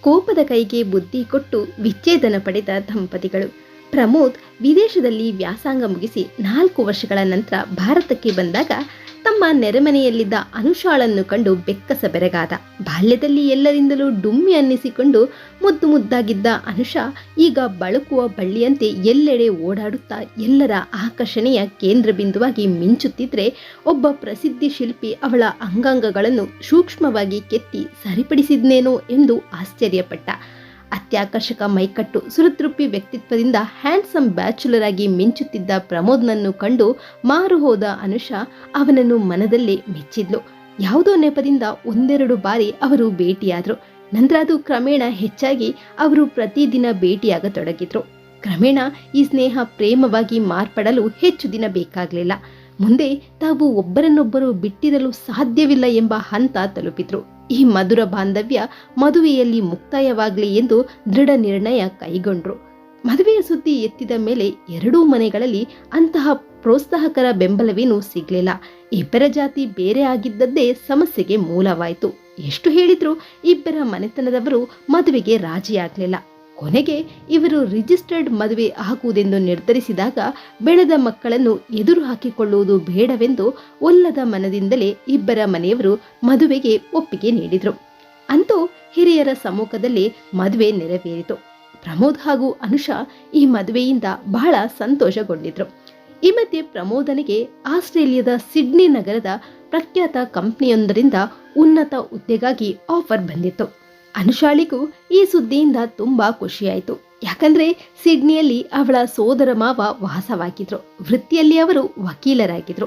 ಕೋಪದ ಕೈಗೆ ಬುದ್ಧಿ ಕೊಟ್ಟು ವಿಚ್ಛೇದನ ಪಡೆದ ದಂಪತಿಗಳು. ಪ್ರಮೋದ್ ವಿದೇಶದಲ್ಲಿ ವ್ಯಾಸಂಗ ಮುಗಿಸಿ ನಾಲ್ಕು ವರ್ಷಗಳ ನಂತರ ಭಾರತಕ್ಕೆ ಬಂದಾಗ ತಮ್ಮ ನೆರೆಮನೆಯಲ್ಲಿದ್ದ ಅನುಷಾಳನ್ನು ಕಂಡು ಬೆಕ್ಕಸ ಬೆರಗಾದ. ಬಾಲ್ಯದಲ್ಲಿ ಎಲ್ಲರಿಂದಲೂ ಡುಮ್ಮಿ ಅನ್ನಿಸಿಕೊಂಡು ಮುದ್ದು ಮುದ್ದಾಗಿದ್ದ ಅನುಷಾ ಈಗ ಬಳಕುವ ಬಳ್ಳಿಯಂತೆ ಎಲ್ಲೆಡೆ ಓಡಾಡುತ್ತಾ ಎಲ್ಲರ ಆಕರ್ಷಣೆಯ ಕೇಂದ್ರ ಬಿಂದುವಾಗಿ ಮಿಂಚುತ್ತಿದ್ರೆ ಒಬ್ಬ ಪ್ರಸಿದ್ಧಿ ಶಿಲ್ಪಿ ಅವಳ ಅಂಗಾಂಗಗಳನ್ನು ಸೂಕ್ಷ್ಮವಾಗಿ ಕೆತ್ತಿ ಸರಿಪಡಿಸಿದ್ನೇನೋ ಎಂದು ಆಶ್ಚರ್ಯಪಟ್ಟ. ಅತ್ಯಾಕರ್ಷಕ ಮೈಕಟ್ಟು ಸುರತೃಪ್ಪಿ ವ್ಯಕ್ತಿತ್ವದಿಂದ ಹ್ಯಾಂಡ್ಸಮ್ ಬ್ಯಾಚುಲರ್ ಆಗಿ ಮಿಂಚುತ್ತಿದ್ದ ಪ್ರಮೋದ್ನನ್ನು ಕಂಡು ಮಾರು ಹೋದ ಅನುಷಾ ಅವನನ್ನು ಮನದಲ್ಲೇ ಮೆಚ್ಚಿದ್ಲು. ಯಾವುದೋ ನೆಪದಿಂದ ಒಂದೆರಡು ಬಾರಿ ಅವರು ಭೇಟಿಯಾದರು. ನಂತರ ಅದು ಕ್ರಮೇಣ ಹೆಚ್ಚಾಗಿ ಅವರು ಪ್ರತಿದಿನ ಭೇಟಿಯಾಗತೊಡಗಿದ್ರು. ಕ್ರಮೇಣ ಈ ಸ್ನೇಹ ಪ್ರೇಮವಾಗಿ ಮಾರ್ಪಡಲು ಹೆಚ್ಚು ದಿನ ಬೇಕಾಗಲಿಲ್ಲ. ಮುಂದೆ ತಾವು ಒಬ್ಬರನ್ನೊಬ್ಬರು ಬಿಟ್ಟಿರಲು ಸಾಧ್ಯವಿಲ್ಲ ಎಂಬ ಹಂತ ತಲುಪಿದ್ರು. ಈ ಮಧುರ ಬಾಂಧವ್ಯ ಮದುವೆಯಲ್ಲಿ ಮುಕ್ತಾಯವಾಗಲಿ ಎಂದು ದೃಢ ನಿರ್ಣಯ ಕೈಗೊಂಡ್ರು. ಮದುವೆಯ ಸುದ್ದಿ ಎತ್ತಿದ ಮೇಲೆ ಎರಡೂ ಮನೆಗಳಲ್ಲಿ ಅಂತಹ ಪ್ರೋತ್ಸಾಹಕರ ಬೆಂಬಲವೇನೂ ಸಿಗಲಿಲ್ಲ. ಇಬ್ಬರ ಜಾತಿ ಬೇರೆ ಆಗಿದ್ದದ್ದೇ ಸಮಸ್ಯೆಗೆ ಮೂಲವಾಯಿತು. ಎಷ್ಟು ಹೇಳಿದ್ರೂ ಇಬ್ಬರ ಮನೆತನದವರು ಮದುವೆಗೆ ರಾಜಿಯಾಗಲಿಲ್ಲ. ಕೊನೆಗೆ ಇವರು ರಿಜಿಸ್ಟರ್ಡ್ ಮದುವೆ ಹಾಕುವುದೆಂದು ನಿರ್ಧರಿಸಿದಾಗ ಬೆಳೆದ ಮಕ್ಕಳನ್ನು ಎದುರು ಹಾಕಿಕೊಳ್ಳುವುದು ಬೇಡವೆಂದು ಒಲ್ಲದ ಮನದಿಂದಲೇ ಇಬ್ಬರ ಮನೆಯವರು ಮದುವೆಗೆ ಒಪ್ಪಿಗೆ ನೀಡಿದರು. ಅಂತೂ ಹಿರಿಯರ ಸಮ್ಮುಖದಲ್ಲಿ ಮದುವೆ ನೆರವೇರಿತು. ಪ್ರಮೋದ್ ಹಾಗೂ ಅನುಷಾ ಈ ಮದುವೆಯಿಂದ ಬಹಳ ಸಂತೋಷಗೊಂಡಿದ್ರು. ಈ ಮಧ್ಯೆ ಪ್ರಮೋದನಿಗೆ ಆಸ್ಟ್ರೇಲಿಯಾದ ಸಿಡ್ನಿ ನಗರದ ಪ್ರಖ್ಯಾತ ಕಂಪನಿಯೊಂದರಿಂದ ಉನ್ನತ ಹುದ್ದೆಗಾಗಿ ಆಫರ್ ಬಂದಿತ್ತು. ಅನುಷಾಳಿಗೂ ಈ ಸುದ್ದಿಯಿಂದ ತುಂಬಾ ಖುಷಿಯಾಯಿತು. ಯಾಕಂದ್ರೆ ಸಿಡ್ನಿಯಲ್ಲಿ ಅವಳ ಸೋದರ ಮಾವ ವಾಸವಾಗಿದ್ರು. ವೃತ್ತಿಯಲ್ಲಿ ಅವರು ವಕೀಲರಾಗಿದ್ರು.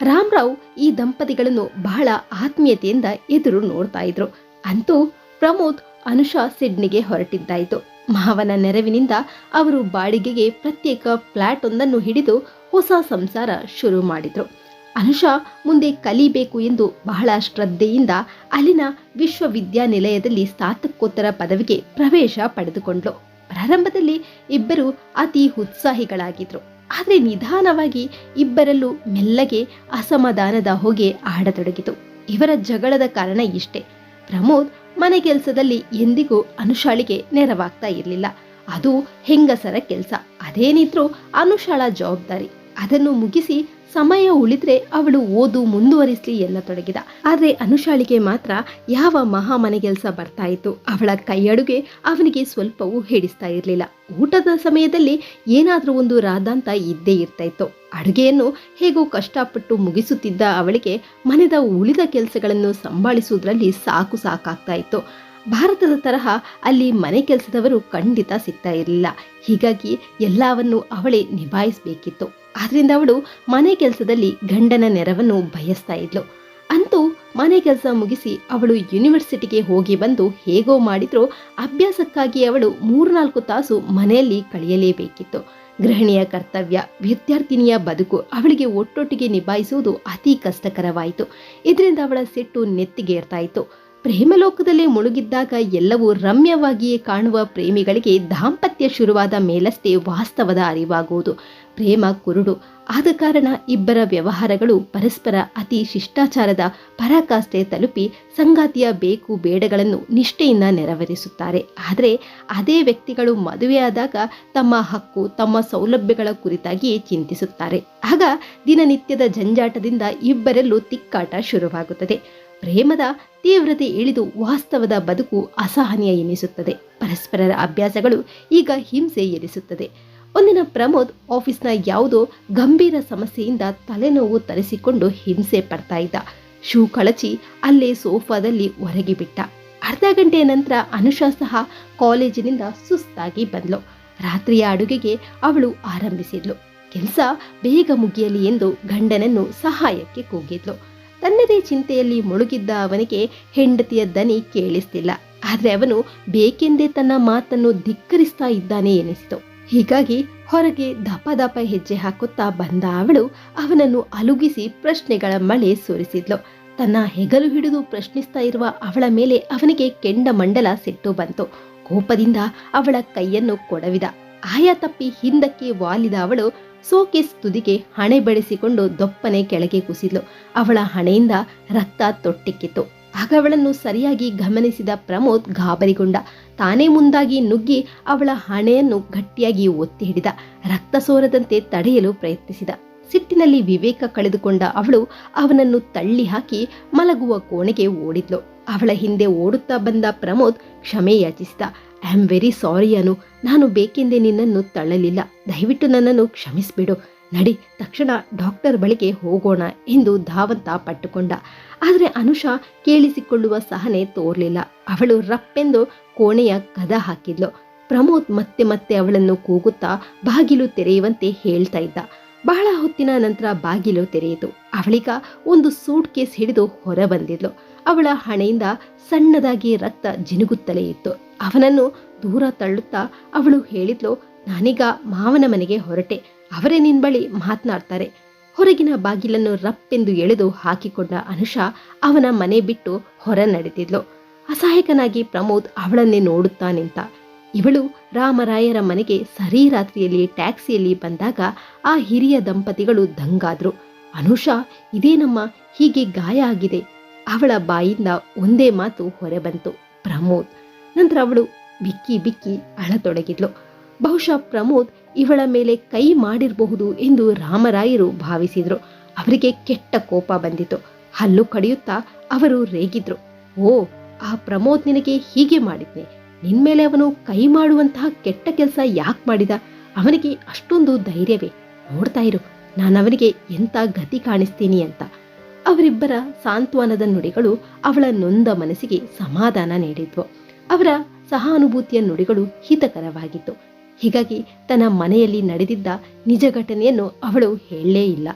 ರಾಮರಾವ್ ಈ ದಂಪತಿಗಳನ್ನು ಬಹಳ ಆತ್ಮೀಯತೆಯಿಂದ ಎದುರು ನೋಡ್ತಾ ಇದ್ರು. ಅಂತೂ ಪ್ರಮೋದ್ ಅನುಷಾ ಸಿಡ್ನಿಗೆ ಹೊರಟಿದ್ದಾಯಿತು. ಮಾವನ ನೆರವಿನಿಂದ ಅವರು ಬಾಡಿಗೆಗೆ ಪ್ರತ್ಯೇಕ ಫ್ಲಾಟ್ ಒಂದನ್ನು ಹಿಡಿದು ಹೊಸ ಸಂಸಾರ ಶುರು ಮಾಡಿದ್ರು. ಅನುಷಾ ಮುಂದೆ ಕಲಿಬೇಕು ಎಂದು ಬಹಳ ಶ್ರದ್ಧೆಯಿಂದ ಅಲ್ಲಿನ ವಿಶ್ವವಿದ್ಯಾನಿಲಯದಲ್ಲಿ ಸ್ನಾತಕೋತ್ತರ ಪದವಿಗೆ ಪ್ರವೇಶ ಪಡೆದುಕೊಂಡ್ಲು ಪ್ರಾರಂಭದಲ್ಲಿ ಇಬ್ಬರು ಅತಿ ಉತ್ಸಾಹಿಗಳಾಗಿದ್ರು. ಆದರೆ ನಿಧಾನವಾಗಿ ಇಬ್ಬರಲ್ಲೂ ಮೆಲ್ಲಗೆ ಅಸಮಾಧಾನದ ಹೊಗೆ ಆಡತೊಡಗಿತು. ಇವರ ಜಗಳದ ಕಾರಣ ಇಷ್ಟೇ. ಪ್ರಮೋದ್ ಮನೆ ಕೆಲಸದಲ್ಲಿ ಎಂದಿಗೂ ಅನುಷಾಳಿಗೆ ನೆರವಾಗ್ತಾ ಇರಲಿಲ್ಲ. ಅದು ಹೆಂಗಸರ ಕೆಲಸ. ಅದೇನಿದ್ರೂ ಅನುಷಾಳ ಜವಾಬ್ದಾರಿ. ಅದನ್ನು ಮುಗಿಸಿ ಸಮಯ ಉಳಿದ್ರೆ ಅವಳು ಓದು ಮುಂದುವರಿಸಲಿ ಎಲ್ಲ ತೊಡಗಿದ. ಆದ್ರೆ ಅನುಷಾಳಿಗೆ ಮಾತ್ರ ಯಾವ ಮಹಾ ಮನೆಗೆಲ್ಸ ಬರ್ತಾ ಇತ್ತು. ಅವಳ ಕೈಯಡುಗೆ ಅವನಿಗೆ ಸ್ವಲ್ಪವೂ ಹಿಡಿಸ್ತಾ ಇರಲಿಲ್ಲ. ಊಟದ ಸಮಯದಲ್ಲಿ ಏನಾದರೂ ಒಂದು ರಾದಾಂತ ಇದ್ದೇ ಇರ್ತಾ ಇತ್ತು. ಅಡುಗೆಯನ್ನು ಹೇಗೋ ಕಷ್ಟಪಟ್ಟು ಮುಗಿಸುತ್ತಿದ್ದ ಅವಳಿಗೆ ಮನೆದ ಉಳಿದ ಕೆಲಸಗಳನ್ನು ಸಂಭಾಳಿಸುವುದರಲ್ಲಿ ಸಾಕು ಸಾಕಾಗ್ತಾ ಇತ್ತು. ಭಾರತದ ತರಹ ಅಲ್ಲಿ ಮನೆ ಕೆಲಸದವರು ಖಂಡಿತ ಸಿಗ್ತಾ ಇರಲಿಲ್ಲ. ಹೀಗಾಗಿ ಎಲ್ಲವನ್ನು ಅವಳೇ ನಿಭಾಯಿಸಬೇಕಿತ್ತು. ಆದ್ರಿಂದ ಅವಳು ಮನೆ ಕೆಲಸದಲ್ಲಿ ಗಂಡನ ನೆರವನ್ನು ಬಯಸ್ತಾ ಇದ್ಲು. ಅಂತೂ ಮನೆ ಕೆಲಸ ಮುಗಿಸಿ ಅವಳು ಯೂನಿವರ್ಸಿಟಿಗೆ ಹೋಗಿ ಬಂದು ಹೇಗೋ ಮಾಡಿದ್ರು ಅಭ್ಯಾಸಕ್ಕಾಗಿ ಅವಳು ಮೂರ್ನಾಲ್ಕು ತಾಸು ಮನೆಯಲ್ಲಿ ಕಳೆಯಲೇಬೇಕಿತ್ತು. ಗೃಹಿಣಿಯ ಕರ್ತವ್ಯ, ವಿದ್ಯಾರ್ಥಿನಿಯ ಬದುಕು ಅವಳಿಗೆ ಒಟ್ಟೊಟ್ಟಿಗೆ ನಿಭಾಯಿಸುವುದು ಅತಿ ಕಷ್ಟಕರವಾಯಿತು. ಇದರಿಂದ ಅವಳ ಸಿಟ್ಟು ನೆತ್ತಿಗೇರ್ತಾ ಇತ್ತು. ಪ್ರೇಮಲೋಕದಲ್ಲಿ ಮುಳುಗಿದ್ದಾಗ ಎಲ್ಲವೂ ರಮ್ಯವಾಗಿಯೇ ಕಾಣುವ ಪ್ರೇಮಿಗಳಿಗೆ ದಾಂಪತ್ಯ ಶುರುವಾದ ಮೇಲಷ್ಟೇ ವಾಸ್ತವದ ಅರಿವಾಗುವುದು. ಪ್ರೇಮ ಕುರುಡು. ಆದ ಕಾರಣ ಇಬ್ಬರ ವ್ಯವಹಾರಗಳು ಪರಸ್ಪರ ಅತಿ ಶಿಷ್ಟಾಚಾರದ ಪರಾಕಾಷ್ಠೆ ತಲುಪಿ ಸಂಗಾತಿಯ ಬೇಕು ಬೇಡಗಳನ್ನು ನಿಷ್ಠೆಯಿಂದ ನೆರವೇರಿಸುತ್ತಾರೆ. ಆದರೆ ಅದೇ ವ್ಯಕ್ತಿಗಳು ಮದುವೆಯಾದಾಗ ತಮ್ಮ ಹಕ್ಕು, ತಮ್ಮ ಸೌಲಭ್ಯಗಳ ಕುರಿತಾಗಿಯೇ ಚಿಂತಿಸುತ್ತಾರೆ. ಆಗ ದಿನನಿತ್ಯದ ಜಂಜಾಟದಿಂದ ಇಬ್ಬರಲ್ಲೂ ತಿಕ್ಕಾಟ ಶುರುವಾಗುತ್ತದೆ. ಪ್ರೇಮದ ತೀವ್ರತೆ ಇಳಿದು ವಾಸ್ತವದ ಬದುಕು ಅಸಹನೀಯ ಎನಿಸುತ್ತದೆ. ಪರಸ್ಪರರ ಅಭ್ಯಾಸಗಳು ಈಗ ಹಿಂಸೆ ಎನಿಸುತ್ತದೆ. ಒಂದಿನ ಪ್ರಮೋದ್ ಆಫೀಸ್ನ ಯಾವುದೋ ಗಂಭೀರ ಸಮಸ್ಯೆಯಿಂದ ತಲೆನೋವು ತರಿಸಿಕೊಂಡು ಹಿಂಸೆ ಪಡ್ತಾ ಇದ್ದ. ಶೂ ಕಳಚಿ ಅಲ್ಲೇ ಸೋಫಾದಲ್ಲಿ ಹೊರಗೆ ಬಿಟ್ಟ. ಅರ್ಧ ಗಂಟೆಯ ನಂತರ ಅನುಷಾ ಸಹ ಕಾಲೇಜಿನಿಂದ ಸುಸ್ತಾಗಿ ಬಂದ್ಲು. ರಾತ್ರಿಯ ಅಡುಗೆಗೆ ಅವಳು ಆರಂಭಿಸಿದ್ಲು. ಕೆಲಸ ಬೇಗ ಮುಗಿಯಲಿ ಎಂದು ಗಂಡನನ್ನು ಸಹಾಯಕ್ಕೆ ಕೂಗಿದ್ಲು. ತನ್ನದೇ ಚಿಂತೆಯಲ್ಲಿ ಮುಳುಗಿದ್ದ ಅವನಿಗೆ ಹೆಂಡತಿಯ ದನಿ ಕೇಳಿಸ್ತಿಲ್ಲ. ಆದ್ರೆ ಅವನು ಬೇಕೆಂದೇ ತನ್ನ ಮಾತನ್ನು ಧಿಕ್ಕರಿಸ್ತಾ ಇದ್ದಾನೆ ಎನಿಸಿತು. ಹೀಗಾಗಿ ಹೊರಗೆ ದಪ ದಪ ಹೆಜ್ಜೆ ಹಾಕುತ್ತಾ ಬಂದ ಅವಳು ಅವನನ್ನು ಅಲುಗಿಸಿ ಪ್ರಶ್ನೆಗಳ ಮಳೆ ಸುರಿಸಿದ್ಲು. ತನ್ನ ಹೆಗಲು ಹಿಡಿದು ಪ್ರಶ್ನಿಸ್ತಾ ಇರುವ ಅವಳ ಮೇಲೆ ಅವನಿಗೆ ಕೆಂಡ ಮಂಡಲ ಸಿಟ್ಟು ಬಂತು. ಕೋಪದಿಂದ ಅವಳ ಕೈಯನ್ನು ಕೊಡವಿದ. ಆಯ ತಪ್ಪಿ ಹಿಂದಕ್ಕೆ ವಾಲಿದ ಅವಳು ಸೋಕೇಸ್ ತುದಿಗೆ ಹಣೆ ಬಡಿಸಿಕೊಂಡು ದೊಪ್ಪನೆ ಕೆಳಗೆ ಕುಸಿದ್ಲು. ಅವಳ ಹಣೆಯಿಂದ ರಕ್ತ ತೊಟ್ಟಿಕ್ಕಿತ್ತು. ಆಗ ಅವಳನ್ನು ಸರಿಯಾಗಿ ಗಮನಿಸಿದ ಪ್ರಮೋದ್ ಗಾಬರಿಗೊಂಡ. ತಾನೇ ಮುಂದಾಗಿ ನುಗ್ಗಿ ಅವಳ ಹಣೆಯನ್ನು ಗಟ್ಟಿಯಾಗಿ ಒತ್ತಿ ಹಿಡಿದ. ರಕ್ತ ಸೋರದಂತೆ ತಡೆಯಲು ಪ್ರಯತ್ನಿಸಿದ. ಸಿಟ್ಟಿನಲ್ಲಿ ವಿವೇಕ ಕಳೆದುಕೊಂಡ ಅವಳು ಅವನನ್ನು ತಳ್ಳಿ ಹಾಕಿ ಮಲಗುವ ಕೋಣೆಗೆ ಓಡಿದ್ಲು. ಅವಳ ಹಿಂದೆ ಓಡುತ್ತಾ ಬಂದ ಪ್ರಮೋದ್ ಕ್ಷಮೆ ಯಾಚಿಸಿದ. I am very sorry Anu. ನಾನು ಬೇಕೆಂದೇ ನಿನ್ನನ್ನು ತಳ್ಳಲಿಲ್ಲ. ದಯವಿಟ್ಟು ನನ್ನನ್ನು ಕ್ಷಮಿಸಿಬಿಡು. ನಡಿ, ತಕ್ಷಣ ಡಾಕ್ಟರ್ ಬಳಿಗೆ ಹೋಗೋಣ ಎಂದು ಧಾವಂತ ಪಟ್ಟುಕೊಂಡ. ಆದರೆ ಅನುಷಾ ಕೇಳಿಸಿಕೊಳ್ಳುವ ಸಹನೆ ತೋರಲಿಲ್ಲ. ಅವಳು ರಪ್ಪೆಂದು ಕೋಣೆಯ ಕದ ಹಾಕಿದ್ಲು. ಪ್ರಮೋದ್ ಮತ್ತೆ ಮತ್ತೆ ಅವಳನ್ನು ಕೂಗುತ್ತಾ ಬಾಗಿಲು ತೆರೆಯುವಂತೆ ಹೇಳ್ತಾ ಇದ್ದ. ಬಹಳ ಹೊತ್ತಿನ ನಂತರ ಬಾಗಿಲು ತೆರೆಯಿತು. ಅವಳಿಗ ಒಂದು ಸೂಟ್ ಕೇಸ್ ಹಿಡಿದು ಹೊರ ಬಂದಿದ್ಲು. ಅವಳ ಹಣೆಯಿಂದ ಸಣ್ಣದಾಗಿ ರಕ್ತ ಜಿನುಗುತ್ತಲೇ ಇತ್ತು. ಅವನನ್ನು ದೂರ ತಳ್ಳುತ್ತಾ ಅವಳು ಹೇಳಿದ್ಲು, ನಾನೀಗ ಮಾವನ ಮನೆಗೆ ಹೊರಟೆ, ಅವರೇ ನಿನ್ ಬಳಿ ಮಾತನಾಡ್ತಾರೆ. ಹೊರಗಿನ ಬಾಗಿಲನ್ನು ರಪ್ಪೆಂದು ಎಳೆದು ಹಾಕಿಕೊಂಡ ಅನುಷಾ ಅವನ ಮನೆ ಬಿಟ್ಟು ಹೊರ ನಡೆದಿದ್ಲು ಅಸಹಾಯಕನಾಗಿ ಪ್ರಮೋದ್ ಅವಳನ್ನೇ ನೋಡುತ್ತಾ ನಿಂತ ಇವಳು ರಾಮರಾಯರ ಮನೆಗೆ ಸರಿ ರಾತ್ರಿಯಲ್ಲಿ ಟ್ಯಾಕ್ಸಿಯಲ್ಲಿ ಬಂದಾಗ ಆ ಹಿರಿಯ ದಂಪತಿಗಳು ದಂಗಾದ್ರು. ಅನುಷಾ, ಇದೇನಮ್ಮ, ಹೀಗೆ ಗಾಯ ಆಗಿದೆ? ಅವಳ ಬಾಯಿಂದ ಒಂದೇ ಮಾತು ಹೊರಬಂತು ಪ್ರಮೋದ್. ನಂತರ ಅವಳು ಬಿಕ್ಕಿ ಬಿಕ್ಕಿ ಅಳತೊಡಗಿದ್ಲು. ಬಹುಶಃ ಪ್ರಮೋದ್ ಇವಳ ಮೇಲೆ ಕೈ ಮಾಡಿರಬಹುದು ಎಂದು ರಾಮರಾಯರು ಭಾವಿಸಿದ್ರು. ಅವರಿಗೆ ಕೆಟ್ಟ ಕೋಪ ಬಂದಿತು ಹಲ್ಲು ಕಡಿಯುತ್ತಾ ಅವರು ರೇಗಿದ್ರು. ಓ, ಆ ಪ್ರಮೋದ್ ನಿನಗೆ ಹೀಗೆ ಮಾಡಿದ್ನೆ. ನಿನ್ಮೇಲೆ ಅವನು ಕೈ ಮಾಡುವಂತಹ ಕೆಟ್ಟ ಕೆಲಸ ಯಾಕೆ ಮಾಡಿದ? ಅವನಿಗೆ ಅಷ್ಟೊಂದು ಧೈರ್ಯವೇ. ನೋಡ್ತಾ ಇರು, ನಾನು ಅವನಿಗೆ ಎಂತ ಗತಿ ಕಾಣಿಸ್ತೀನಿ ಅಂತ. ಅವರಿಬ್ಬರ ಸಾಂತ್ವನದ ನುಡಿಗಳು ಅವಳ ನೊಂದ ಮನಸ್ಸಿಗೆ ಸಮಾಧಾನ ನೀಡಿದ್ವು. ಅವರ ಸಹಾನುಭೂತಿಯ ನುಡಿಗಳು ಹಿತಕರವಾಗಿತ್ತು. ಹೀಗಾಗಿ ತನ್ನ ಮನೆಯಲ್ಲಿ ನಡೆದಿದ್ದ ನಿಜ ಘಟನೆಯನ್ನು ಅವಳು ಹೇಳಲೇ ಇಲ್ಲ.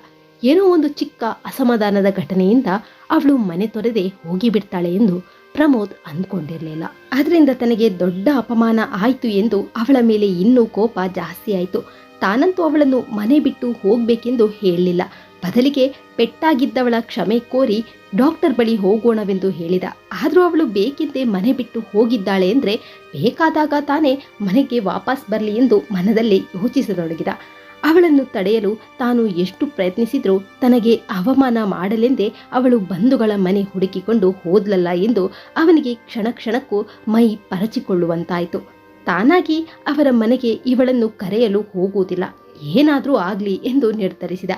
ಏನೋ ಒಂದು ಚಿಕ್ಕ ಅಸಮಾಧಾನದ ಘಟನೆಯಿಂದ ಅವಳು ಮನೆ ತೊರೆದೆ ಹೋಗಿಬಿಡ್ತಾಳೆ ಎಂದು ಪ್ರಮೋದ್ ಅಂದ್ಕೊಂಡಿರಲಿಲ್ಲ. ಅದರಿಂದ ತನಗೆ ದೊಡ್ಡ ಅಪಮಾನ ಆಯಿತು ಎಂದು ಅವಳ ಮೇಲೆ ಇನ್ನೂ ಕೋಪ ಜಾಸ್ತಿ ಆಯಿತು. ತಾನಂತೂ ಅವಳನ್ನು ಮನೆ ಬಿಟ್ಟು ಹೋಗಬೇಕೆಂದು ಹೇಳಲಿಲ್ಲ. ಬದಲಿಗೆ ಪೆಟ್ಟಾಗಿದ್ದವಳ ಕ್ಷಮೆ ಕೋರಿ ಡಾಕ್ಟರ್ ಬಳಿ ಹೋಗೋಣವೆಂದು ಹೇಳಿದ. ಆದರೂ ಅವಳು ಬೇಕಿದ್ದೇ ಮನೆ ಬಿಟ್ಟು ಹೋಗಿದ್ದಾಳೆ ಅಂದರೆ ಬೇಕಾದಾಗ ತಾನೇ ಮನೆಗೆ ವಾಪಸ್ ಬರಲಿ ಎಂದು ಮನದಲ್ಲಿ ಯೋಚಿಸತೊಡಗಿದ. ಅವಳನ್ನು ತಡೆಯಲು ತಾನು ಎಷ್ಟು ಪ್ರಯತ್ನಿಸಿದ್ರೂ ತನಗೆ ಅವಮಾನ ಮಾಡಲೆಂದೇ ಅವಳು ಬಂಧುಗಳ ಮನೆ ಹುಡುಕಿಕೊಂಡು ಹೋದ್ಲಲ್ಲ ಎಂದು ಅವನಿಗೆ ಕ್ಷಣ ಕ್ಷಣಕ್ಕೂ ಮೈ ಪರಚಿಕೊಳ್ಳುವಂತಾಯಿತು. ತಾನಾಗಿ ಅವರ ಮನೆಗೆ ಇವಳನ್ನು ಕರೆಯಲು ಹೋಗುವುದಿಲ್ಲ. ಏನಾದರೂ ಆಗಲಿ ಎಂದು ನಿರ್ಧರಿಸಿದ.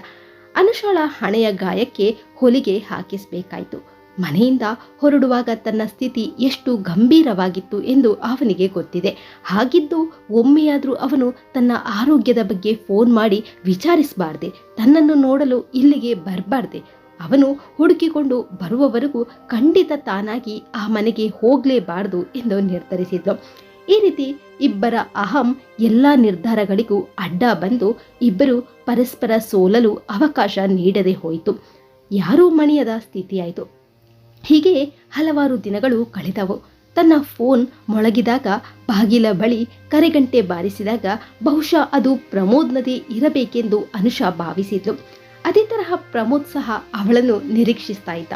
ಅನುಷಾಳ ಹಣೆಯ ಗಾಯಕ್ಕೆ ಹೊಲಿಗೆ ಹಾಕಿಸಬೇಕಾಯಿತು. ಮನೆಯಿಂದ ಹೊರಡುವಾಗ ತನ್ನ ಸ್ಥಿತಿ ಎಷ್ಟು ಗಂಭೀರವಾಗಿತ್ತು ಎಂದು ಅವನಿಗೆ ಗೊತ್ತಿದೆ. ಹಾಗಿದ್ದು ಒಮ್ಮೆಯಾದರೂ ಅವನು ತನ್ನ ಆರೋಗ್ಯದ ಬಗ್ಗೆ ಫೋನ್ ಮಾಡಿ ವಿಚಾರಿಸಬಾರ್ದೆ, ತನ್ನನ್ನು ನೋಡಲು ಇಲ್ಲಿಗೆ ಬರಬಾರ್ದೆ. ಅವನು ಹುಡುಕಿಕೊಂಡು ಬರುವವರೆಗೂ ಖಂಡಿತ ತಾನಾಗಿ ಆ ಮನೆಗೆ ಹೋಗಲೇಬಾರದು ಎಂದು ನಿರ್ಧರಿಸಿದ್ಲು. ಈ ರೀತಿ ಇಬ್ಬರ ಅಹಂ ಎಲ್ಲ ನಿರ್ಧಾರಗಳಿಗೂ ಅಡ್ಡ ಬಂದು ಇಬ್ಬರು ಪರಸ್ಪರ ಸೋಲಲು ಅವಕಾಶ ನೀಡದೆ ಹೋಯಿತು. ಯಾರೂ ಮಣಿಯದ ಸ್ಥಿತಿಯಾಯಿತು. ಹೀಗೆ ಹಲವಾರು ದಿನಗಳು ಕಳೆದವು. ತನ್ನ ಫೋನ್ ಮೊಳಗಿದಾಗ, ಬಾಗಿಲ ಬಳಿ ಕರೆಗಂಟೆ ಬಾರಿಸಿದಾಗ ಬಹುಶಃ ಅದು ಪ್ರಮೋದ್ನದೇ ಇರಬೇಕೆಂದು ಅನುಷಾ ಭಾವಿಸಿದ್ಲು. ಅದೇ ತರಹ ಪ್ರಮೋದ್ ಸಹ ಅವಳನ್ನು ನಿರೀಕ್ಷಿಸ್ತಾ ಇದ್ದ.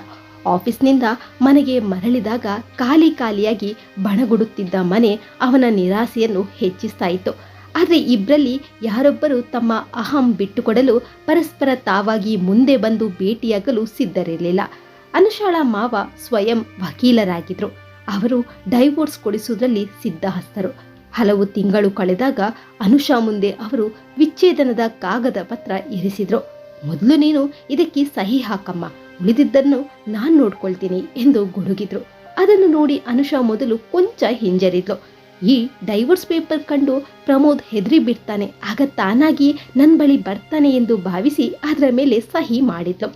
ಆಫೀಸ್ನಿಂದ ಮನೆಗೆ ಮರಳಿದಾಗ ಖಾಲಿ ಖಾಲಿಯಾಗಿ ಬಣಗುಡುತ್ತಿದ್ದ ಮನೆ ಅವನ ನಿರಾಸೆಯನ್ನು ಹೆಚ್ಚಿಸ್ತಾ ಇತ್ತು. ಆದರೆ ಇಬ್ಬರಲ್ಲಿ ಯಾರೊಬ್ಬರು ತಮ್ಮ ಅಹಂ ಬಿಟ್ಟುಕೊಡಲು ಪರಸ್ಪರ ತಾವಾಗಿ ಮುಂದೆ ಬಂದು ಭೇಟಿಯಾಗಲು ಸಿದ್ಧರಿರಲಿಲ್ಲ. ಅನುಷಾಳ ಮಾವ ಸ್ವಯಂ ವಕೀಲರಾಗಿದ್ದರು ಅವರು ಡೈವೋರ್ಸ್ ಕೊಡಿಸುವುದರಲ್ಲಿ ಸಿದ್ಧಹಸ್ತರು. ಹಲವು ತಿಂಗಳು ಕಳೆದಾಗ ಅನುಷಾ ಮುಂದೆ ಅವರು ವಿಚ್ಛೇದನದ ಕಾಗದ ಪತ್ರ ಇರಿಸಿದ್ರು. ಮೊದಲು ನೀನು ಇದಕ್ಕೆ ಸಹಿ ಹಾಕಮ್ಮ. ಉಳಿದಿದ್ದನ್ನು ನಾನು ನೋಡ್ಕೊಳ್ತೀನಿ ಎಂದು ಗುಡುಗಿದ್ರು. ಅದನ್ನು ನೋಡಿ ಅನುಷಾ ಮೊದಲು ಕೊಂಚ ಹಿಂಜರಿದ್ಲು. ಈ ಡೈವರ್ಸ್ ಪೇಪರ್ ಕಂಡು ಪ್ರಮೋದ್ ಹೆದರಿ ಬಿಡ್ತಾನೆ. ಆಗ ತಾನಾಗಿ ನನ್ನ ಬಳಿ ಬರ್ತಾನೆ ಎಂದು ಭಾವಿಸಿ ಅದರ ಮೇಲೆ ಸಹಿ ಮಾಡಿದ್ಲು.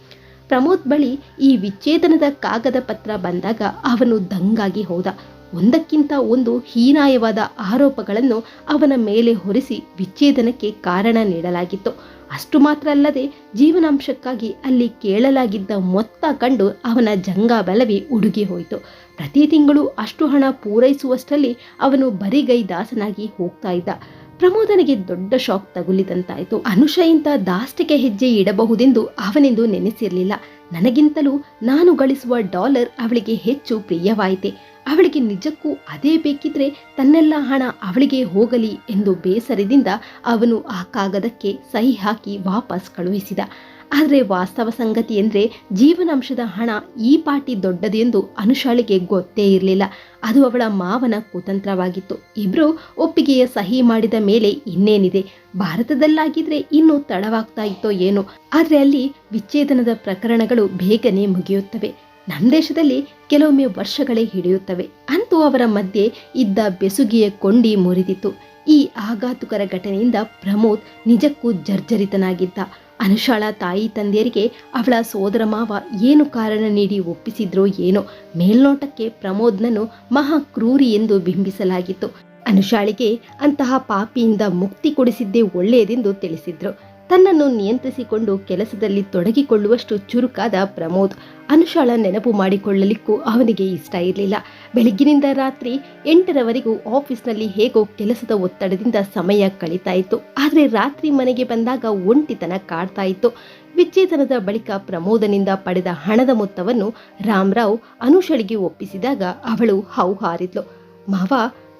ಪ್ರಮೋದ್ ಬಳಿ ಈ ವಿಚ್ಛೇದನದ ಕಾಗದ ಪತ್ರ ಬಂದಾಗ ಅವನು ದಂಗಾಗಿ ಹೋದ. ಒಂದಕ್ಕಿಂತ ಒಂದು ಹೀನಾಯವಾದ ಆರೋಪಗಳನ್ನು ಅವನ ಮೇಲೆ ಹೊರಿಸಿ ವಿಚ್ಛೇದನಕ್ಕೆ ಕಾರಣ ನೀಡಲಾಗಿತ್ತು. ಅಷ್ಟು ಮಾತ್ರ ಅಲ್ಲದೆ ಜೀವನಾಂಶಕ್ಕಾಗಿ ಅಲ್ಲಿ ಕೇಳಲಾಗಿದ್ದ ಮೊತ್ತ ಕಂಡು ಅವನ ಜಂಗಾಬಲವೇ ಉಡುಗಿ ಹೋಯಿತು. ಪ್ರತಿ ತಿಂಗಳು ಅಷ್ಟು ಹಣ ಪೂರೈಸುವಷ್ಟರಲ್ಲಿ ಅವನು ಬರಿಗೈ ದಾಸನಾಗಿ ಹೋಗ್ತಾ ಇದ್ದ. ಪ್ರಮೋದನಿಗೆ ದೊಡ್ಡ ಶಾಕ್ ತಗುಲಿದಂತಾಯಿತು. ಅನುಷ ಇಂಥ ದಾಷ್ಟಿಕೆ ಹೆಜ್ಜೆ ಇಡಬಹುದೆಂದು ಅವನೆಂದು ನೆನೆಸಿರಲಿಲ್ಲ. ನನಗಿಂತಲೂ ನಾನು ಗಳಿಸುವ ಡಾಲರ್ ಅವಳಿಗೆ ಹೆಚ್ಚು ಪ್ರಿಯವಾಯಿತೆ. ಅವಳಿಗೆ ನಿಜಕ್ಕೂ ಅದೇ ಬೇಕಿದ್ರೆ ತನ್ನೆಲ್ಲ ಹಣ ಅವಳಿಗೆ ಹೋಗಲಿ ಎಂದು ಬೇಸರದಿಂದ ಅವನು ಆ ಕಾಗದಕ್ಕೆ ಸಹಿ ಹಾಕಿ ವಾಪಸ್ ಕಳುಹಿಸಿದ. ಆದರೆ ವಾಸ್ತವ ಸಂಗತಿ ಎಂದರೆ ಜೀವನಾಂಶದ ಹಣ ಈ ಪಾಟಿ ದೊಡ್ಡದು ಎಂದು ಅನುಷಾಳಿಗೆ ಗೊತ್ತೇ ಇರಲಿಲ್ಲ. ಅದು ಅವಳ ಮಾವನ ಕುತಂತ್ರವಾಗಿತ್ತು. ಇಬ್ಬರು ಒಪ್ಪಿಗೆಯ ಸಹಿ ಮಾಡಿದ ಮೇಲೆ ಇನ್ನೇನಿದೆ? ಭಾರತದಲ್ಲಾಗಿದ್ರೆ ಇನ್ನೂ ತಡವಾಗ್ತಾ ಇತ್ತೋ ಏನೋ? ಆದರೆ ಅಲ್ಲಿ ವಿಚ್ಛೇದನದ ಪ್ರಕರಣಗಳು ಬೇಗನೆ ಮುಗಿಯುತ್ತವೆ. ನಮ್ಮ ದೇಶದಲ್ಲಿ ಕೆಲವೊಮ್ಮೆ ವರ್ಷಗಳೇ ಹಿಡಿಯುತ್ತವೆ. ಅಂತೂ ಅವರ ಮಧ್ಯೆ ಇದ್ದ ಬೆಸುಗೆಯ ಕೊಂಡಿ ಮುರಿದಿತ್ತು. ಈ ಆಘಾತುಕರ ಘಟನೆಯಿಂದ ಪ್ರಮೋದ್ ನಿಜಕ್ಕೂ ಜರ್ಜರಿತನಾಗಿದ್ದ. ಅನುಷಾಳ ತಾಯಿ ತಂದೆಯರಿಗೆ ಅವಳ ಸೋದರ ಮಾವ ಏನು ಕಾರಣ ನೀಡಿ ಒಪ್ಪಿಸಿದ್ರೋ ಏನೋ ಮೇಲ್ನೋಟಕ್ಕೆ ಪ್ರಮೋದ್ನನ್ನು ಮಹಾ ಕ್ರೂರಿ ಎಂದು ಬಿಂಬಿಸಲಾಗಿತ್ತು. ಅನುಷಾಳಿಗೆ ಅಂತಹ ಪಾಪಿಯಿಂದ ಮುಕ್ತಿ ಕೊಡಿಸಿದ್ದೇ ಒಳ್ಳೆಯದೆಂದು ತಿಳಿಸಿದ್ರು. ತನ್ನನ್ನು ನಿಯಂತ್ರಿಸಿಕೊಂಡು ಕೆಲಸದಲ್ಲಿ ತೊಡಗಿಕೊಳ್ಳುವಷ್ಟು ಚುರುಕಾದ ಪ್ರಮೋದ್ ಅನುಷಾಳ ನೆನಪು ಮಾಡಿಕೊಳ್ಳಲಿಕ್ಕೂ ಅವನಿಗೆ ಇಷ್ಟ ಇರಲಿಲ್ಲ. ಬೆಳಗ್ಗಿನಿಂದ ರಾತ್ರಿ ಎಂಟರವರೆಗೂ ಆಫೀಸ್ನಲ್ಲಿ ಹೇಗೋ ಕೆಲಸದ ಒತ್ತಡದಿಂದ ಸಮಯ ಕಳೀತಾ ಇತ್ತು. ಆದರೆ ರಾತ್ರಿ ಮನೆಗೆ ಬಂದಾಗ ಒಂಟಿತನ ಕಾಡ್ತಾ ಇತ್ತು. ವಿಚ್ಛೇದನದ ಬಳಿಕ ಪ್ರಮೋದನಿಂದ ಪಡೆದ ಹಣದ ಮೊತ್ತವನ್ನು ರಾಮರಾವ್ ಅನುಷಳಿಗೆ ಒಪ್ಪಿಸಿದಾಗ ಅವಳು ಹೌಹಾರಿದ್ಲು. ಮಾವ,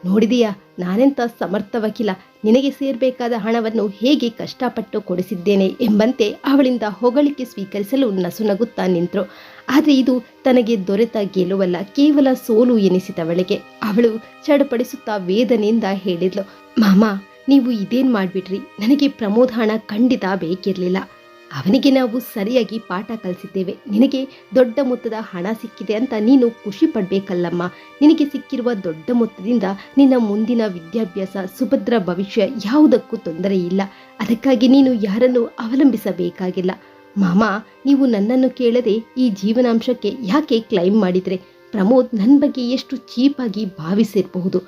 ನೋಡಿದೀಯಾ? ನಾನೆಂತ ಸಮರ್ಥ ವಕೀಲ? ನಿನಗೆ ಸೇರಬೇಕಾದ ಹಣವನ್ನು ಹೇಗೆ ಕಷ್ಟಪಟ್ಟು ಕೊಡಿಸಿದ್ದೇನೆ ಎಂಬಂತೆ ಅವಳಿಂದ ಹೊಗಳಿಕೆ ಸ್ವೀಕರಿಸಲು ನಸುನಗುತ್ತಾ ನಿಂತರು. ಆದರೆ ಇದು ತನಗೆ ದೊರೆತ ಗೆಲುವಲ್ಲ, ಕೇವಲ ಸೋಲು ಎನಿಸಿದವಳಿಗೆ. ಅವಳು ಚಡಪಡಿಸುತ್ತಾ ವೇದನೆಯಿಂದ ಹೇಳಿದ್ಲು, ಮಾಮ, ನೀವು ಇದೇನ್ ಮಾಡ್ಬಿಟ್ರಿ? ನನಗೆ ಪ್ರಮೋದ ಹಣ ಖಂಡಿತ ಬೇಕಿರಲಿಲ್ಲ. ಅವನಿಗೆ ನಾವು ಸರಿಯಾಗಿ ಪಾಠ ಕಲಿಸಿದ್ದೇವೆ. ನಿನಗೆ ದೊಡ್ಡ ಮೊತ್ತದ ಹಣ ಸಿಕ್ಕಿದೆ ಅಂತ ನೀನು ಖುಷಿ ಪಡಬೇಕಲ್ಲಮ್ಮ. ನಿನಗೆ ಸಿಕ್ಕಿರುವ ದೊಡ್ಡ ಮೊತ್ತದಿಂದ ನಿನ್ನ ಮುಂದಿನ ವಿದ್ಯಾಭ್ಯಾಸ, ಸುಭದ್ರ ಭವಿಷ್ಯ ಯಾವುದಕ್ಕೂ ತೊಂದರೆ ಇಲ್ಲ. ಅದಕ್ಕಾಗಿ ನೀನು ಯಾರನ್ನು ಅವಲಂಬಿಸಬೇಕಾಗಿಲ್ಲ. ಮಾಮ, ನೀವು ನನ್ನನ್ನು ಕೇಳದೆ ಈ ಜೀವನಾಂಶಕ್ಕೆ ಯಾಕೆ ಕ್ಲೈಮ್ ಮಾಡಿದ್ರೆ? ಪ್ರಮೋದ್ ನನ್ನ ಬಗ್ಗೆ ಎಷ್ಟು ಚೀಪಾಗಿ ಭಾವಿಸಿರಬಹುದು.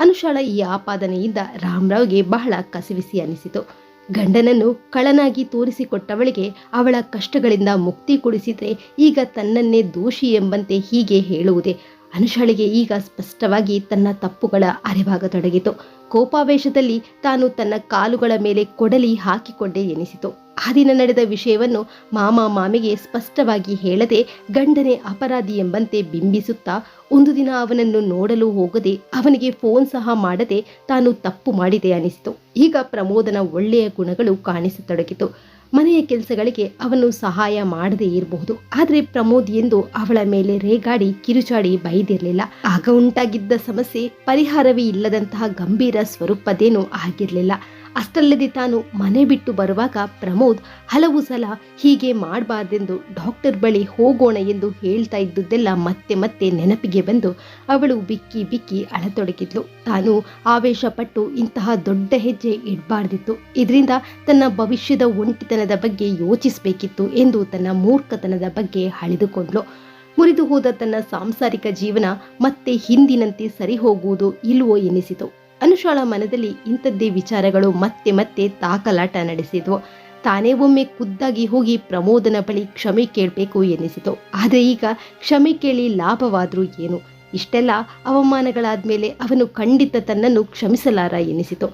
ಅನುಷಾಳ ಈ ಆಪಾದನೆಯಿಂದ ರಾಮರಾವ್ಗೆ ಬಹಳ ಕಸಿವಿಸಿ ಅನಿಸಿತು. ಗಂಡನನ್ನು ಕಳನಾಗಿ ತೋರಿಸಿಕೊಟ್ಟವಳಿಗೆ ಅವಳ ಕಷ್ಟಗಳಿಂದ ಮುಕ್ತಿ ಕೊಡಿಸಿದ್ರೆ ಈಗ ತನ್ನನ್ನೇ ದೋಷಿ ಎಂಬಂತೆ ಹೀಗೆ ಹೇಳುವುದೇ. ಅನುಷಾಳಿಗೆ ಈಗ ಸ್ಪಷ್ಟವಾಗಿ ತನ್ನ ತಪ್ಪುಗಳ ಅರಿವಾಗತೊಡಗಿತು. ಕೋಪಾವೇಶದಲ್ಲಿ ತಾನು ತನ್ನ ಕಾಲುಗಳ ಮೇಲೆ ಕೊಡಲಿ ಹಾಕಿಕೊಂಡೇ ಎನಿಸಿತು. ಆ ದಿನ ನಡೆದ ವಿಷಯವನ್ನು ಮಾಮ ಮಾಮಿಗೆ ಸ್ಪಷ್ಟವಾಗಿ ಹೇಳದೆ ಗಂಡನೇ ಅಪರಾಧಿ ಎಂಬಂತೆ ಬಿಂಬಿಸುತ್ತಾ ಒಂದು ದಿನ ಅವನನ್ನು ನೋಡಲು ಹೋಗದೆ ಅವನಿಗೆ ಫೋನ್ ಸಹ ಮಾಡದೆ ತಾನು ತಪ್ಪು ಮಾಡಿದೆ ಅನಿಸಿತು. ಈಗ ಪ್ರಮೋದನ ಒಳ್ಳೆಯ ಗುಣಗಳು ಕಾಣಿಸತೊಡಗಿತು. ಮನೆಯ ಕೆಲಸಗಳಿಗೆ ಅವನು ಸಹಾಯ ಮಾಡದೇ ಇರಬಹುದು. ಆದರೆ ಪ್ರಮೋದ್ ಎಂದು ಅವಳ ಮೇಲೆ ರೇಗಾಡಿ ಕಿರುಚಾಡಿ ಬೈದಿರಲಿಲ್ಲ. ಆಗ ಉಂಟಾಗಿದ್ದ ಸಮಸ್ಯೆ ಪರಿಹಾರವೇ ಇಲ್ಲದಂತಹ ಗಂಭೀರ ಸ್ವರೂಪದೇನೂ ಆಗಿರಲಿಲ್ಲ. ಅಷ್ಟಲ್ಲದೆ ತಾನು ಮನೆ ಬಿಟ್ಟು ಬರುವಾಗ ಪ್ರಮೋದ್ ಹಲವು ಸಲ ಹೀಗೆ ಮಾಡಬಾರ್ದೆಂದು ಡಾಕ್ಟರ್ ಬಳಿ ಹೋಗೋಣ ಎಂದು ಹೇಳ್ತಾ ಇದ್ದುದೆಲ್ಲ ಮತ್ತೆ ಮತ್ತೆ ನೆನಪಿಗೆ ಬಂದು ಅವಳು ಬಿಕ್ಕಿ ಬಿಕ್ಕಿ ಅಳತೊಡಗಿದ್ಲು. ತಾನು ಆವೇಶಪಟ್ಟು ಇಂತಹ ದೊಡ್ಡ ಹೆಜ್ಜೆ ಇಡಬಾರ್ದಿತ್ತು. ಇದರಿಂದ ತನ್ನ ಭವಿಷ್ಯದ ಒಂಟಿತನದ ಬಗ್ಗೆ ಯೋಚಿಸಬೇಕಿತ್ತು ಎಂದು ತನ್ನ ಮೂರ್ಖತನದ ಬಗ್ಗೆ ಹಳಿದುಕೊಂಡ್ಲು ಮುರಿದು ಹೋದ ತನ್ನ ಸಾಂಸಾರಿಕ ಜೀವನ ಮತ್ತೆ ಹಿಂದಿನಂತೆ ಸರಿ ಹೋಗುವುದು ಇಲ್ವೋ ಎನಿಸಿತು. ಅನುಷಾಳ ಮನದಲ್ಲಿ ಇಂಥದ್ದೇ ವಿಚಾರಗಳು ಮತ್ತೆ ಮತ್ತೆ ತಾಕಲಾಟ ನಡೆಸಿದ್ವು. ತಾನೇ ಒಮ್ಮೆ ಖುದ್ದಾಗಿ ಹೋಗಿ ಪ್ರಮೋದನ ಬಳಿ ಕ್ಷಮೆ ಕೇಳಬೇಕು ಎನಿಸಿತು ಆದರೆ ಈಗ ಕ್ಷಮೆ ಕೇಳಿ ಲಾಭವಾದರೂ ಏನು? ಇಷ್ಟೆಲ್ಲ ಅವಮಾನಗಳಾದ್ಮೇಲೆ ಅವನು ಖಂಡಿತ ತನ್ನನ್ನು ಕ್ಷಮಿಸಲಾರ ಎನಿಸಿತು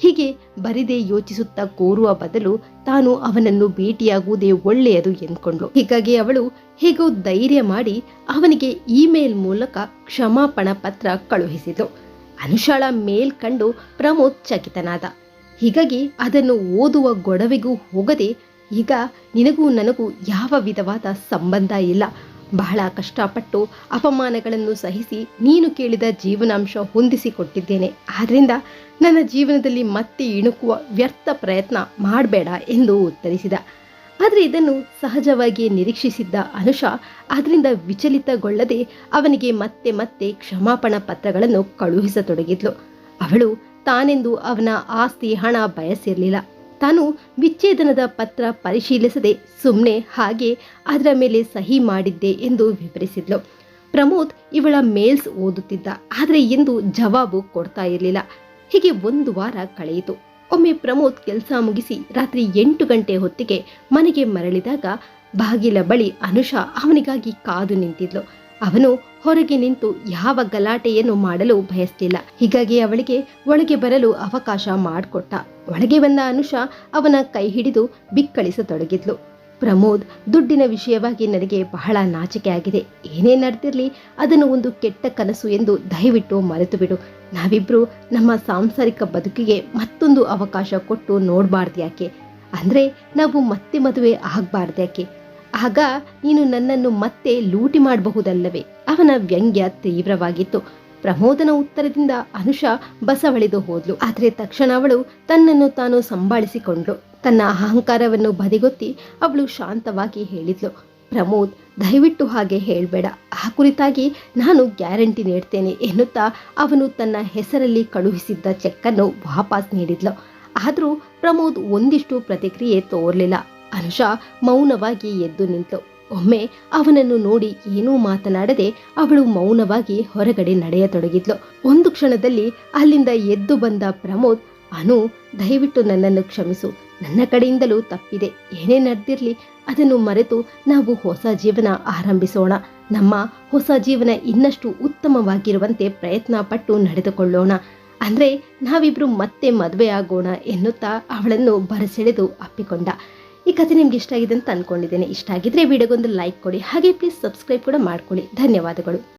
ಹೀಗೆ ಬರಿದೇ ಯೋಚಿಸುತ್ತಾ ಕೋರುವ ಬದಲು ತಾನು ಅವನನ್ನು ಭೇಟಿಯಾಗುವುದೇ ಒಳ್ಳೆಯದು ಎಂದ್ಕೊಂಡ್ಳು. ಹೀಗಾಗಿ ಅವಳು ಹೇಗೋ ಧೈರ್ಯ ಮಾಡಿ ಅವನಿಗೆ ಇಮೇಲ್ ಮೂಲಕ ಕ್ಷಮಾಪಣ ಪತ್ರ ಕಳುಹಿಸಿದ್ಳು ಅನುಷಾಳ ಮೇಲ್ಕಂಡು ಪ್ರಮೋದ್ ಚಕಿತನಾದ. ಹೀಗಾಗಿ ಅದನ್ನು ಓದುವ ಗೊಡವೆಗೂ ಹೋಗದೆ ಈಗ ನಿನಗೂ ನನಗೂ ಯಾವ ವಿಧವಾದ ಸಂಬಂಧ ಇಲ್ಲ. ಬಹಳ ಕಷ್ಟಪಟ್ಟು ಅಪಮಾನಗಳನ್ನು ಸಹಿಸಿ ನೀನು ಕೇಳಿದ ಜೀವನಾಂಶ ಹೊಂದಿಸಿಕೊಟ್ಟಿದ್ದೇನೆ. ಆದ್ದರಿಂದ ನನ್ನ ಜೀವನದಲ್ಲಿ ಮತ್ತೆ ಇಣುಕುವ ವ್ಯರ್ಥ ಪ್ರಯತ್ನ ಮಾಡಬೇಡ ಎಂದು ಉತ್ತರಿಸಿದ. ಆದರೆ ಇದನ್ನು ಸಹಜವಾಗಿ ನಿರೀಕ್ಷಿಸಿದ್ದ ಅನುಷಾ ಅದರಿಂದ ವಿಚಲಿತಗೊಳ್ಳದೆ ಅವನಿಗೆ ಮತ್ತೆ ಮತ್ತೆ ಕ್ಷಮಾಪಣ ಪತ್ರಗಳನ್ನು ಕಳುಹಿಸತೊಡಗಿದ್ಲು. ಅವಳು ತಾನೆಂದು ಅವನ ಆಸ್ತಿ ಹಣ ಬಯಸಿರಲಿಲ್ಲ. ತಾನು ವಿಚ್ಛೇದನದ ಪತ್ರ ಪರಿಶೀಲಿಸದೆ ಸುಮ್ಮನೆ ಹಾಗೆ ಅದರ ಮೇಲೆ ಸಹಿ ಮಾಡಿದ್ದೆ ಎಂದು ವಿವರಿಸಿದ್ಲು. ಪ್ರಮೋದ್ ಇವಳ ಮೇಲ್ಸ್ ಓದುತ್ತಿದ್ದ, ಆದರೆ ಎಂದು ಜವಾಬು ಕೊಡ್ತಾ ಇರಲಿಲ್ಲ. ಹೀಗೆ ಒಂದು ವಾರ ಕಳೆಯಿತು. ಒಮ್ಮೆ ಪ್ರಮೋದ್ ಕೆಲಸ ಮುಗಿಸಿ ರಾತ್ರಿ ಎಂಟು ಗಂಟೆ ಹೊತ್ತಿಗೆ ಮನೆಗೆ ಮರಳಿದಾಗ ಬಾಗಿಲ ಬಳಿ ಅನುಷಾ ಅವನಿಗಾಗಿ ಕಾದು ನಿಂತಿದ್ಲು. ಅವನು ಹೊರಗೆ ನಿಂತು ಯಾವ ಗಲಾಟೆಯನ್ನು ಮಾಡಲು ಬಯಸಲಿಲ್ಲ ಹೀಗಾಗಿ ಅವಳಿಗೆ ಒಳಗೆ ಬರಲು ಅವಕಾಶ ಮಾಡಿಕೊಟ್ಟ. ಒಳಗೆ ಬಂದ ಅನುಷಾ ಅವನ ಕೈ ಹಿಡಿದು ಬಿಕ್ಕಳಿಸತೊಡಗಿದ್ಲು. ಪ್ರಮೋದ್ ದುಡ್ಡಿನ ವಿಷಯವಾಗಿ ನನಗೆ ಬಹಳ ನಾಚಿಕೆ ಆಗಿದೆ. ಏನೇ ನಡೆದಿರಲಿ, ಅದನ್ನು ಒಂದು ಕೆಟ್ಟ ಕನಸು ಎಂದು ದಯವಿಟ್ಟು ಮರೆತು ಬಿಡು. ನಾವಿಬ್ರು ನಮ್ಮ ಸಾಂಸಾರಿಕ ಬದುಕಿಗೆ ಮತ್ತೊಂದು ಅವಕಾಶ ಕೊಟ್ಟು ನೋಡಬಾರ್ದು ಯಾಕೆ ಅಂದ್ರೆ ನಾವು ಮತ್ತೆ ಮದುವೆ ಆಗ್ಬಾರ್ದ್ಯಾಕೆ? ಆಗ ನೀನು ನನ್ನನ್ನು ಮತ್ತೆ ಲೂಟಿ ಮಾಡಬಹುದಲ್ಲವೇ? ಅವನ ವ್ಯಂಗ್ಯ ತೀವ್ರವಾಗಿತ್ತು. ಪ್ರಮೋದನ ಉತ್ತರದಿಂದ ಅನುಷಾ ಬಸವಳಿದು ಹೋದ್ಲು. ಆದರೆ ತಕ್ಷಣ ಅವಳು ತನ್ನನ್ನು ತಾನು ಸಂಭಾಳಿಸಿಕೊಂಡ್ಳು. ತನ್ನ ಅಹಂಕಾರವನ್ನು ಬದಿಗೊತ್ತಿ ಅವಳು ಶಾಂತವಾಗಿ ಹೇಳಿದ್ಲು. ಪ್ರಮೋದ್, ದಯವಿಟ್ಟು ಹಾಗೆ ಹೇಳಬೇಡ. ಆ ಕುರಿತಾಗಿ ನಾನು ಗ್ಯಾರಂಟಿ ನೀಡ್ತೇನೆ ಎನ್ನುತ್ತಾ ಅವನು ತನ್ನ ಹೆಸರಲ್ಲಿ ಕಳುಹಿಸಿದ್ದ ಚೆಕ್ಕನ್ನು ವಾಪಸ್ ನೀಡಿದ್ಲು. ಆದರೂ ಪ್ರಮೋದ್ ಒಂದಿಷ್ಟು ಪ್ರತಿಕ್ರಿಯೆ ತೋರಲಿಲ್ಲ. ಅನುಷಾ ಮೌನವಾಗಿ ಎದ್ದು ನಿಂತು ಒಮ್ಮೆ ಅವನನ್ನು ನೋಡಿ ಏನೂ ಮಾತನಾಡದೆ ಅವಳು ಮೌನವಾಗಿ ಹೊರಗಡೆ ನಡೆಯತೊಡಗಿದ್ಲು. ಒಂದು ಕ್ಷಣದಲ್ಲಿ ಅಲ್ಲಿಂದ ಎದ್ದು ಬಂದ ಪ್ರಮೋದ್, ಅನು, ದಯವಿಟ್ಟು ನನ್ನನ್ನು ಕ್ಷಮಿಸು. ನನ್ನ ಕಡೆಯಿಂದಲೂ ತಪ್ಪಿದೆ. ಏನೇ ನಡೆದಿರಲಿ, ಅದನ್ನು ಮರೆತು ನಾವು ಹೊಸ ಜೀವನ ಆರಂಭಿಸೋಣ. ನಮ್ಮ ಹೊಸ ಜೀವನ ಇನ್ನಷ್ಟು ಉತ್ತಮವಾಗಿರುವಂತೆ ಪ್ರಯತ್ನ ಪಟ್ಟು ನಡೆದುಕೊಳ್ಳೋಣ. ಅಂದ್ರೆ ನಾವಿಬ್ರು ಮತ್ತೆ ಮದುವೆ ಆಗೋಣ ಎನ್ನುತ್ತಾ ಅವಳನ್ನು ಬರಸೆಳೆದು ಅಪ್ಪಿಕೊಂಡ. ಈ ಕಥೆ ನಿಮ್ಗೆ ಇಷ್ಟ ಆಗಿದೆ ಅಂತ ಅನ್ಕೊಂಡಿದ್ದೇನೆ. ಇಷ್ಟ ಆಗಿದ್ರೆ ವಿಡಿಯೋಗೊಂದು ಲೈಕ್ ಕೊಡಿ. ಹಾಗೆ ಪ್ಲೀಸ್ ಸಬ್ಸ್ಕ್ರೈಬ್ ಕೂಡ ಮಾಡ್ಕೊಳ್ಳಿ. ಧನ್ಯವಾದಗಳು.